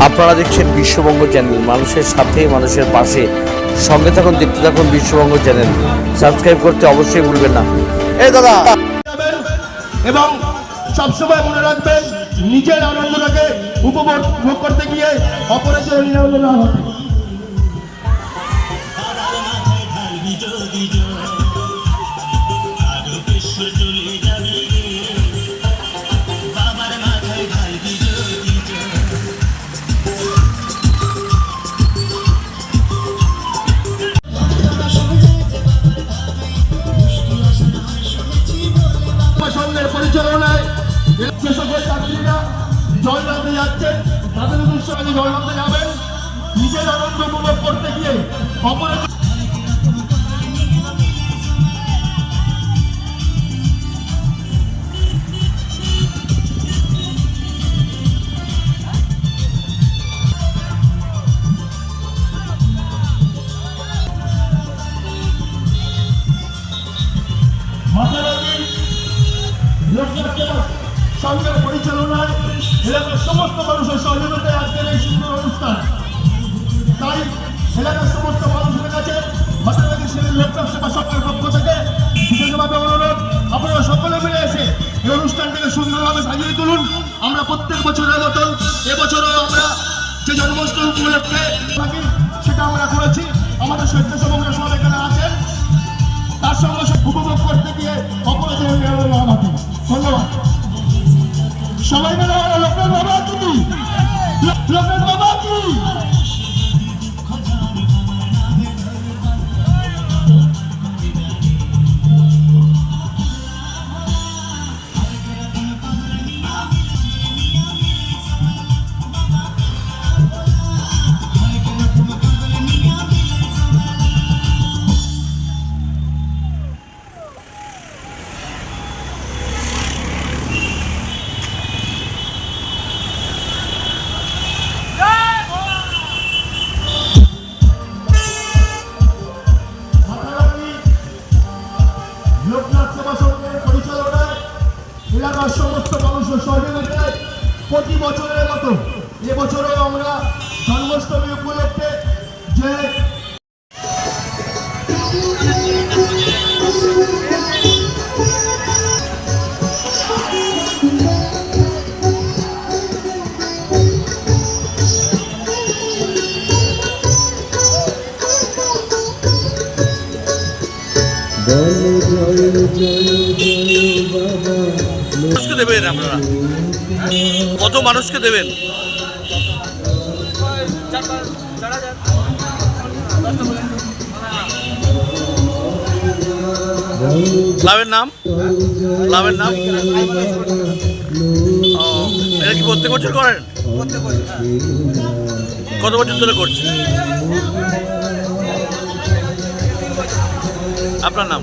আপনারা দেখছেন বিশ্ববঙ্গ চ্যানেল। মানুষের সাথে, মানুষের পাশে। সঙ্গে থাকুন, দেখতে থাকুন বিশ্ববঙ্গ চ্যানেল। সাবস্ক্রাইব করতে অবশ্যই ভুলবেন না। এই দাদা! এবং সবসময় মনে রাখবেন, নিজের আনন্দটাকে উপভোগ করতে গিয়ে অপরের নামতে যাবেন নিজের আনন্দ উপভোগ করতে গিয়ে অপরের সংঘের পরিচালনায় এলাকার সমস্ত মানুষের সহযোগিতায় অনুষ্ঠান তাই এলাকার সমস্ত মানুষের কাছে মাতারাজি শ্রী লোকনাথ সেবা সংঘের পক্ষ থেকে। বিশেষভাবে অনুরোধ আপনারা সকলে মিলে এসে এই অনুষ্ঠানটাকে সুন্দরভাবে সাজিয়ে তুলুন। আমরা প্রত্যেক বছরের মতন এবছরও আমরা যে জন্মাষ্টমী উপলক্ষে থাকি সেটা আমরা করেছি। আমাদের স্বেচ্ছাসেবকরা সব এখানে আছেন। তার সঙ্গে উপভোগ করতে গিয়ে অপরাধের আমাকে ধন্যবাদ। সবাই মিলে বলো, লোকনাথ বাবা লো- লোকনাথ বাবা মানুষকে দেবেন আপনারা? কত মানুষকে দেবেন? ক্লাবের নাম? ক্লাবের নাম? ও, এটা কি প্রত্যেক বছর করেন? কত বছর ধরে করছি? আপনার নাম?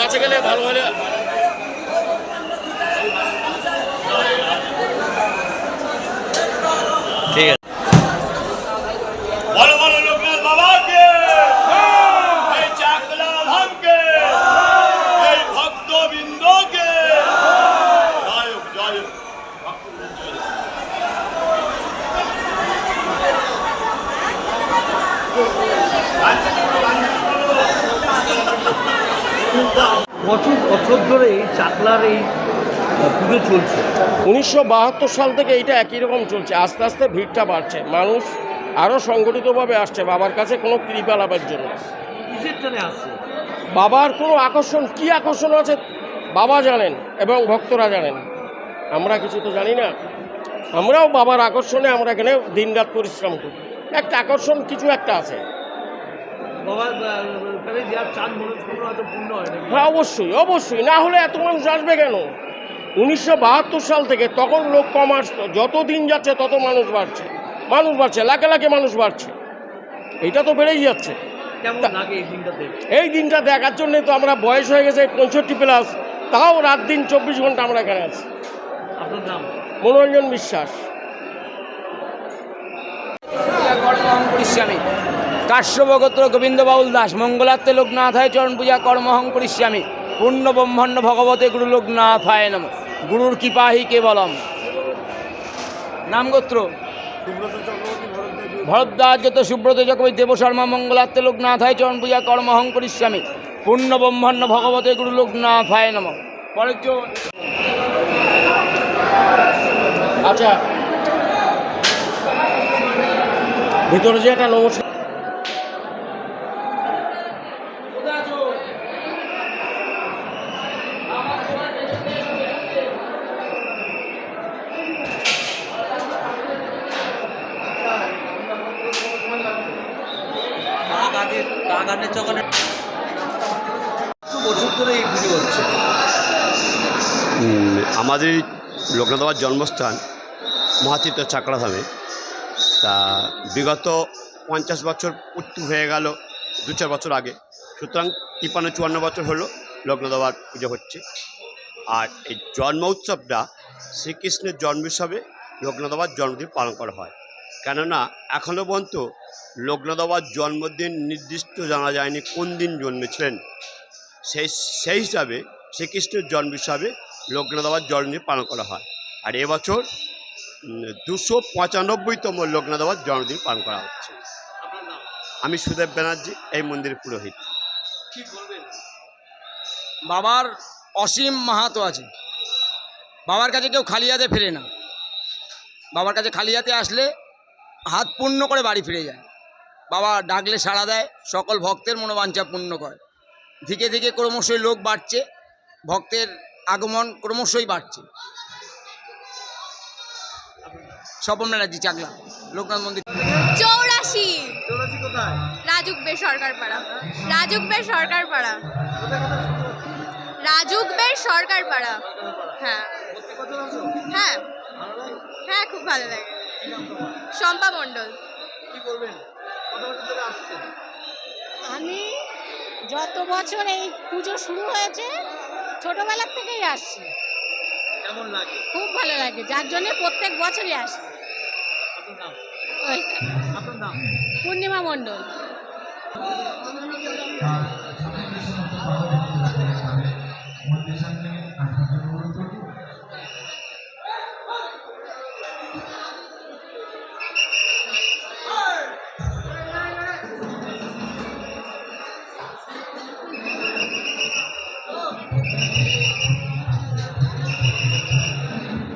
কাছে গেলে ভালো হলে ঠিক আছে বলো বলো লোকনাথ বাবাকে এই চাকলা ধামকে এই ভক্তবৃন্দকে জয় হোক, জয় হোক। বছর বছর ধরে এই চাকলার এই পুজো চলছে। উনিশশো বাহাত্তর সাল থেকে এইটা একই রকম চলছে। আস্তে আস্তে ভিড়টা বাড়ছে। মানুষ আরও সংগঠিতভাবে আসছে। বাবার কাছে কোনো কৃপা লাভের জন্য আসছে? বাবার কোনো আকর্ষণ কি আকর্ষণ আছে বাবা জানেন এবং ভক্তরা জানেন। আমরা কিছু তো জানি না। আমরাও বাবার আকর্ষণে আমরা এখানে দিনরাত পরিশ্রম করি। একটা আকর্ষণ কিছু একটা আছে। হয় হ্যাঁ অবশ্যই অবশ্যই। না হলে এত মানুষ আসবে কেন? উনিশশো বাহাত্তর সাল থেকে তখন লোক কম আসতো। যত দিন যাচ্ছে তত মানুষ বাড়ছে। মানুষ বাড়ছে লাখে লাখে মানুষ বাড়ছে। এটা তো বেড়েই যাচ্ছে। এই দিনটা দেখার জন্য তো আমরা বয়স হয়ে গেছে পঁয়ষট্টি প্লাস। তাও রাত দিন চব্বিশ ঘণ্টা আমরা এখানে আছি। মনোরঞ্জন বিশ্বাস। করিষ্যামি কাশ্যপগোত্র গোবিন্দ বাউল দাস মঙ্গলার্তে লোকনাথায় চরণ পূজা কর্মহং করিষ্যামি পূর্ণ ব্রহ্মাণ্ড ভগবতে গুরু লোকনাথায় নম। গুরুর কৃপাহি কেবলম। নামগোত্র। ভরদ্বাজ যত সুব্রত চক্রবর্তী, দেব শর্মা মঙ্গলার্তে লোকনাথায় চরণ পূজা কর্মহং করিষ্যামি পূর্ণ ব্রহ্মাণ্ড ভগবতে গুরু লোকনাথায় নম। পরের জন আচ্ছা। ভিতরে যে একটা নমস্কার বছর ধরে এই হচ্ছে? আমাদের লোকনাথ বাবার জন্মস্থান মহাতীর্থ চাকরাধামে তা বিগত পঞ্চাশ বছর পূর্তি হয়ে গেল, দু চার বছর আগে। সুতরাং তিপ্পান্ন, চুয়ান্ন বছর হলো লোকনাথ বাবার পুজো হচ্ছে। আর এই জন্ম উৎসবটা শ্রীকৃষ্ণের জন্ম লোকনাথ বাবার জন্মদিন পালন করা হয়। কেননা এখনও পর্যন্ত লোকনাথ বাবার জন্মদিন নির্দিষ্ট জানা যায়নি কোন দিন জন্মেছিলেন। সেই সেই হিসাবে শ্রীকৃষ্ণের জন্ম হিসাবে লোকনাথ বাবার জন্মদিন পালন করা হয়। আর এবছর দুশো পঁচানব্বইতম লোকনাথ বাবার জন্মদিন পালন করা হচ্ছে। আমি সুদেব ব্যানার্জি, এই মন্দিরের পুরোহিত। বাবার অসীম মাহাতো আছে। বাবার কাছে কেউ খালি হাতে ফেরে না। বাবার কাছে খালি হাতে আসলে হাত পূর্ণ করে বাড়ি ফিরে যায়। বাবা ডাকলে সাড়া দেয় সকল ভক্তের মনোবাঞ্ছা পূর্ণ করে। ধীরে ধীরে ক্রমশই লোক বাড়ছে ভক্তের আগমন ক্রমশই বাড়ছে। স্বপন ব্যানার্জি চাকলা লোকনাথ মন্দির। চৌরাশি। রাজুক বে সরকার পাড়া রাজুক বে সরকার পাড়া রাজুক বে সরকার পাড়া হ্যাঁ হ্যাঁ। হ্যাঁ খুব ভালো লাগে। শম্পা মণ্ডল। কি করবেন আমি যত বছর এই পুজো শুরু হয়েছে ছোটবেলার থেকেই আসছি। কেমন লাগে? খুব ভালো লাগে যার জন্য প্রত্যেক বছরই আসি। পূর্ণিমা মন্ডল やった!